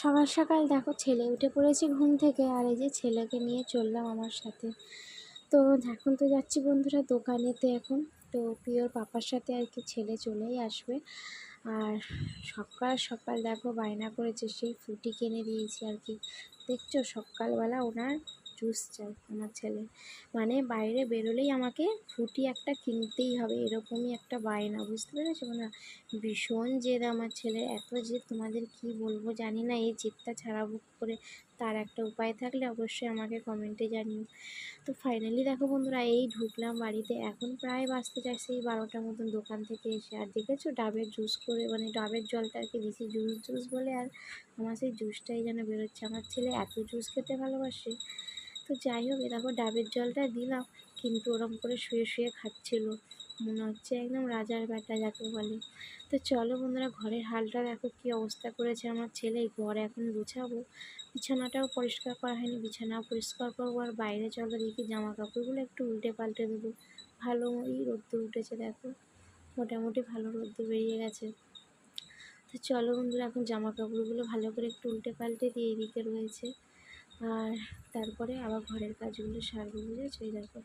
সকাল সকাল দেখো ছেলে উঠে পড়েছে ঘুম থেকে আর এই যে ছেলেকে নিয়ে চললাম আমার সাথে। তো এখন তো যাচ্ছি বন্ধুরা দোকানেতে এখন। তো প্রিয়র পাপার সাথে আর কি ছেলে চলেই আসবে। আর সকাল সকাল দেখো বায়না করেছে, সেই ফুটি কিনে দিয়েছি আর কি। দেখছ সকালবেলা ওনার জুস চাই আমার ছেলে মানে বাইরে বেরোলেই আমাকে ফুটি একটা কিনতেই হবে, এরকমই একটা বায়না, বুঝতে পেরেছ? না ভীষণ জেদ আমার ছেলে এত জেদ তোমাদের কি বলব জানি না, এই জেদটা ছাড়াবো করে তার একটা উপায় থাকলে অবশ্যই আমাকে কমেন্টে জানিও। তো ফাইনালি দেখো বন্ধুরা, এই ঢুকলাম বাড়িতে, এখন প্রায় বাঁচতে চাইছে এই বারোটার মতন দোকান থেকে এসে। আর দেখেছ, ডাবের জুস করে মানে ডাবের জলটা আর কি দিয়েছি জুস জুস বলে, আর আমার সেই জুসটাই যেন বেরোচ্ছে। আমার ছেলে এত জুস খেতে ভালোবাসে। তো যাই হোক দেখো ডাবের জলটা দিলাম, কিন্তু ওরম করে শুয়ে শুয়ে খাচ্ছিল। মনে হচ্ছে একদম রাজার বেটা যাকে বলে। তো চলো বন্ধুরা, ঘরের হালটা দেখো কী অবস্থা করেছে আমার ছেলে। ঘর এখন গুছাবো। বিছানাটাও পরিষ্কার করা হয়নি, বিছানাও পরিষ্কার করব আর বাইরে চলো দেখি জামা কাপড়গুলো একটু উল্টে পাল্টে দেবো। ভালো এই রোদ্দুর উঠেছে দেখো। মোটামুটি ভালো রোদ্দুর বেরিয়ে গেছে। তো চলো বন্ধুরা, এখন জামা কাপড়গুলো ভালো করে একটু উল্টে পাল্টে দিয়ে এদিকে রয়েছে। আর তারপরে আবার ঘরের কাজগুলো সারবো বুঝেছ? এই দেখো।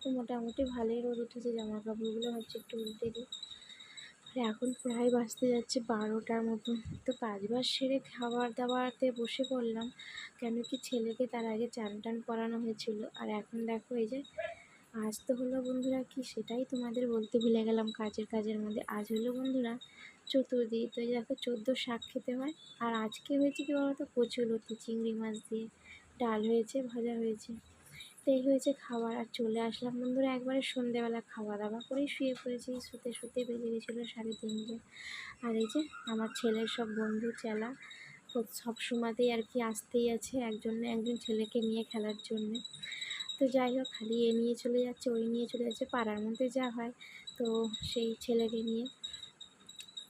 তো মোটামুটি ভালোই রোদ উঠেছে জামা কাপড়গুলো হচ্ছে একটু উল্টে দিই। আর এখন প্রায় বাঁচতে যাচ্ছে বারোটার মতো তো কাজ বাজ সেরে খাবার দাবারতে বসে পড়লাম, কেন কি ছেলেকে তার আগে চান টান করানো হয়েছিল। আর এখন দেখো এই যে, আজ তো হলো বন্ধুরা কি সেটাই তোমাদের বলতে ভুলে গেলাম কাজের কাজের মধ্যে। আজ হলো বন্ধুরা চতুর্দিক তো দেখো চোদ্দ শাক খেতে হয়। আর আজকে হয়েছে কি বলতো? কচুলতি চিংড়ি মাছ দিয়ে ডাল হয়েছে, ভাজা হয়েছে। তো এই হয়েছে খাবার। আর চলে আসলাম বন্ধুরা একবারে সন্ধেবেলা খাওয়া দাওয়া করেই শুয়ে পড়েছি। শুতে শুতে বেজে গেছিল সাড়ে তিনটে। আর এই যে আমার ছেলের সব বন্ধু চেলা সব সময়তেই আর কি আসতেই আছে একজন একজন ছেলেকে নিয়ে খেলার জন্যে। তো যাই হোক, খালি এ নিয়ে চলে যাচ্ছে, ওই নিয়ে চলে যাচ্ছে, পাড়ার মধ্যে যা হয়। তো সেই ছেলেকে নিয়ে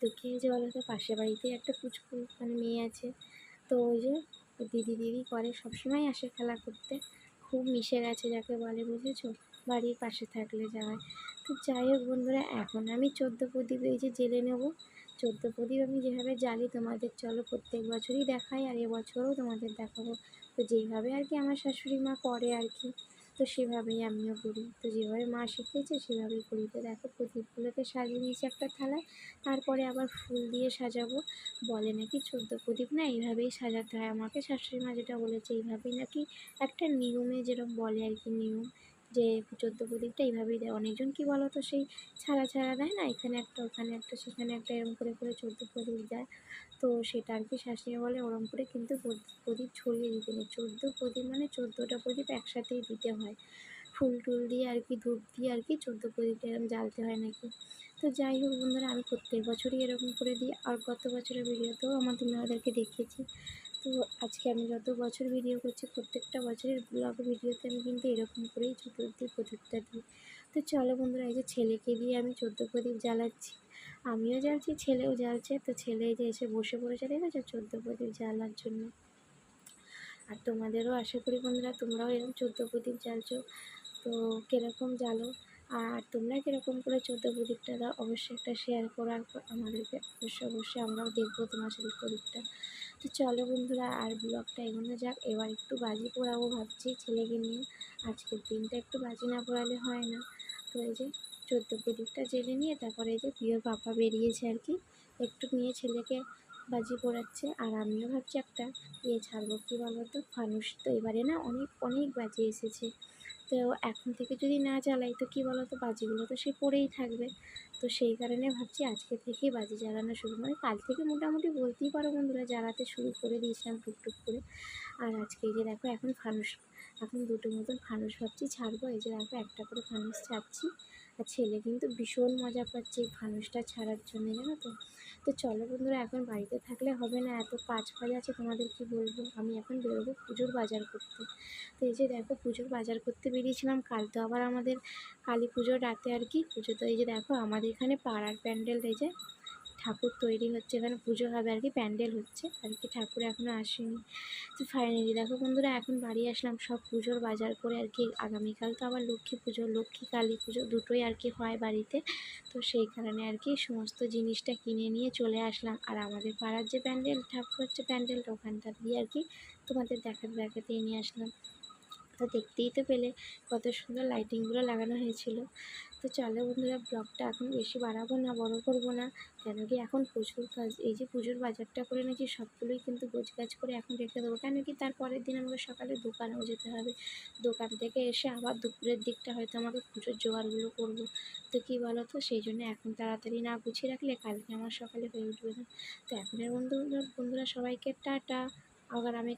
তো হয়েছে বলো তো পাশের বাড়িতেই একটা পুচকু মানে মেয়ে আছে। তো ওই যে দিদি দিদি করে সবসময় আসে খেলা করতে। খুব মিশে গেছে যাকে বলে, বুঝেছ? বাড়ির পাশে থাকলে যাওয়ায় তো যাই হোক বন্ধুরা, এখন আমি চোদ্দ প্রদীপ এই যে জেলে নেব। চোদ্দ প্রদীপ আমি যেভাবে জ্বালি তোমাদের, চলো প্রত্যেক বছরই দেখাই আর এবছরও তোমাদের দেখাবো। তো যেইভাবে আর কি আমার শাশুড়ি মা করে আর কি। তো সেভাবেই আমিও করি। তো যেভাবে মা শিখিয়েছে, সেভাবেই করি। তো দেখো প্রদীপগুলোকে সাজিয়ে নিয়েছি একটা থালায়। তারপরে আবার ফুল দিয়ে সাজাবো। বলে নাকি চোদ্দ প্রদীপ না, এইভাবেই সাজাতে হয়। আমাকে শাশুড়ি মা যেটা বলেছে, এইভাবেই নাকি একটা নিয়মে যেরকম বলে আর কি নিয়ম। যে চোদ্দ প্রদীপটা এইভাবেই দেয়। অনেকজন কী বলো তো সেই ছাড়া ছাড়া দেয় না, এখানে একটা, ওখানে একটা, সেখানে একটা এরকম করে করে চোদ্দ প্রদীপ দেয়। তো সেটা আর কি শাশুড়ি বলে, ওরম করে কিন্তু প্রদীপ ছড়িয়ে দিতে নেই। চোদ্দ প্রদীপ মানে চোদ্দোটা প্রদীপ একসাথেই দিতে হয়। ফুল টুল দিয়ে আর কি, ধূপ দিয়ে আর কি চোদ্দ প্রদীপটা এরকম জ্বালতে হয় নাকি? তো যাই হোক বন্ধুরা, আমি প্রত্যেক বছরই এরকম করে দিই। আর গত বছরের ভিডিওতেও আমার তোমাদেরকে দেখিয়েছি। তো আজকে আমি যত বছর ভিডিও করছি, প্রত্যেকটা বছরের ব্লগ ভিডিওতে আমি কিন্তু এরকম করেই চতুর্থী প্রদীপটা দিই। তো চলো বন্ধুরা, এই যে ছেলেকে দিয়ে আমি চোদ্দ প্রদীপ জ্বালাচ্ছি। আমিও জ্বালছি, ছেলেও জ্বালছে। তো ছেলে যে এসে বসে পড়েছে দেখেছ চোদ্দ প্রদীপ জ্বালার জন্য। আর তোমাদেরও আশা করি বন্ধুরা, তোমরাও এরকম চোদ্দ প্রদীপ জ্বালছো। তো কীরকম জ্বালো? আর তোমরা কীরকম করে চোদ্দ প্রদীপটা দাও, অবশ্যই একটা শেয়ার করো। আর আমাদেরকে অবশ্যই অবশ্যই আমরাও দেখব তোমার সেই প্রদীপটা। তো চলো বন্ধুরা, আর ব্লগটা এগোনো যাক। এবার একটু বাজি পোড়াবো ভাবছি ছেলেকে নিয়ে। আজকের দিনটা একটু বাজি না পোড়ালে হয় না। তো এই যে চোদ্দ প্রদীপটা জেলে নিয়ে তারপরে এই যে প্রিয় পাপা বেরিয়েছে আর কি। একটু নিয়ে ছেলেকে বাজি পোড়াচ্ছে। আর আমিও ভাবছি একটা ইয়ে ছাড়বো কী বলো তো ফানুস তো এবারে না অনেক অনেক বাজি এসেছে। তো এখন থেকে যদি না জ্বালাই, তো কী বলো তো বাজিগুলো তো সে পড়েই থাকবে। তো সেই কারণে ভাবছি আজকে থেকেই বাজি জ্বালানো শুরু মানে কাল থেকে মোটামুটি বলতেই পারো বন্ধুরা, জ্বালাতে শুরু করে দিয়েছিলাম টুকটুক করে। আর আজকে যে দেখো, এখন ফানুস এখন দুটো মতন ফানুস ভাবছি, ছাড়বো। এই যে দেখো, একটা করে ফানুস ছাড়ছি। আর ছেলে কিন্তু ভীষণ মজা পাচ্ছে এই ফানুসটা ছাড়ার জন্য, জানো তো? তো চলো বন্ধুরা, এখন বাড়িতে থাকলে হবে না, এত কাজ ফাজ আছে, তোমাদের কি বলব? আমি এখন বেরোবো পুজোর বাজার করতে। তো এই যে দেখো, পুজোর বাজার করতে বেরিয়েছিলাম, কাল তো আবার আমাদের কালী পুজোর রাতে আর কি। পুজো তো এই যে দেখো, আমাদের এখানে পাড়ার প্যান্ডেল, এই যে ঠাকুর তৈরি হচ্ছে, এখানে পুজো হবে আর কি, প্যান্ডেল হচ্ছে, আর কি ঠাকুর এখনও আসেনি। তো ফাইনালি দেখো বন্ধুরা, এখন বাড়ি আসলাম সব পুজোর বাজার করে আর কি, আগামীকাল তো আবার লক্ষ্মী পুজো, লক্ষ্মী কালী পুজো দুটোই আর কি হয় বাড়িতে। তো সেই কারণে আর কি সমস্ত জিনিসটা কিনে নিয়ে চলে আসলাম। আর আমাদের পাড়ার যে প্যান্ডেল ঠাকুর হচ্ছে প্যান্ডেলটা ওখানটা দিয়ে আর কি তোমাদের দেখাতে দেখাতেই নিয়ে আসলাম। তো দেখতেই তো পেলে কত সুন্দর লাইটিংগুলো লাগানো হয়েছিল। তো চলো বন্ধুরা ব্লগটা এখন বেশি বাড়াবো না, বড় করব না। কেন কি এখন প্রচুর কাজ, এই যে পুজোর বাজারটা করে নিয়েছি, সবগুলোই কিন্তু গোছগাছ করে এখন রেখে দেবো। কেন কি তার পরের দিন আমাকে সকালে দোকানেও যেতে হবে। দোকান থেকে এসে আবার দুপুরের দিকটা হয়তো আমাকে পুজোর জোগাড়গুলো করব। তো কী বলো তো সেই জন্য এখন তাড়াতাড়ি না গুছিয়ে রাখলে কালকে আমার সকালে হয়ে উঠবে না। তো এখনের বন্ধু, বন্ধুরা সবাইকে টাটা। আবার আমি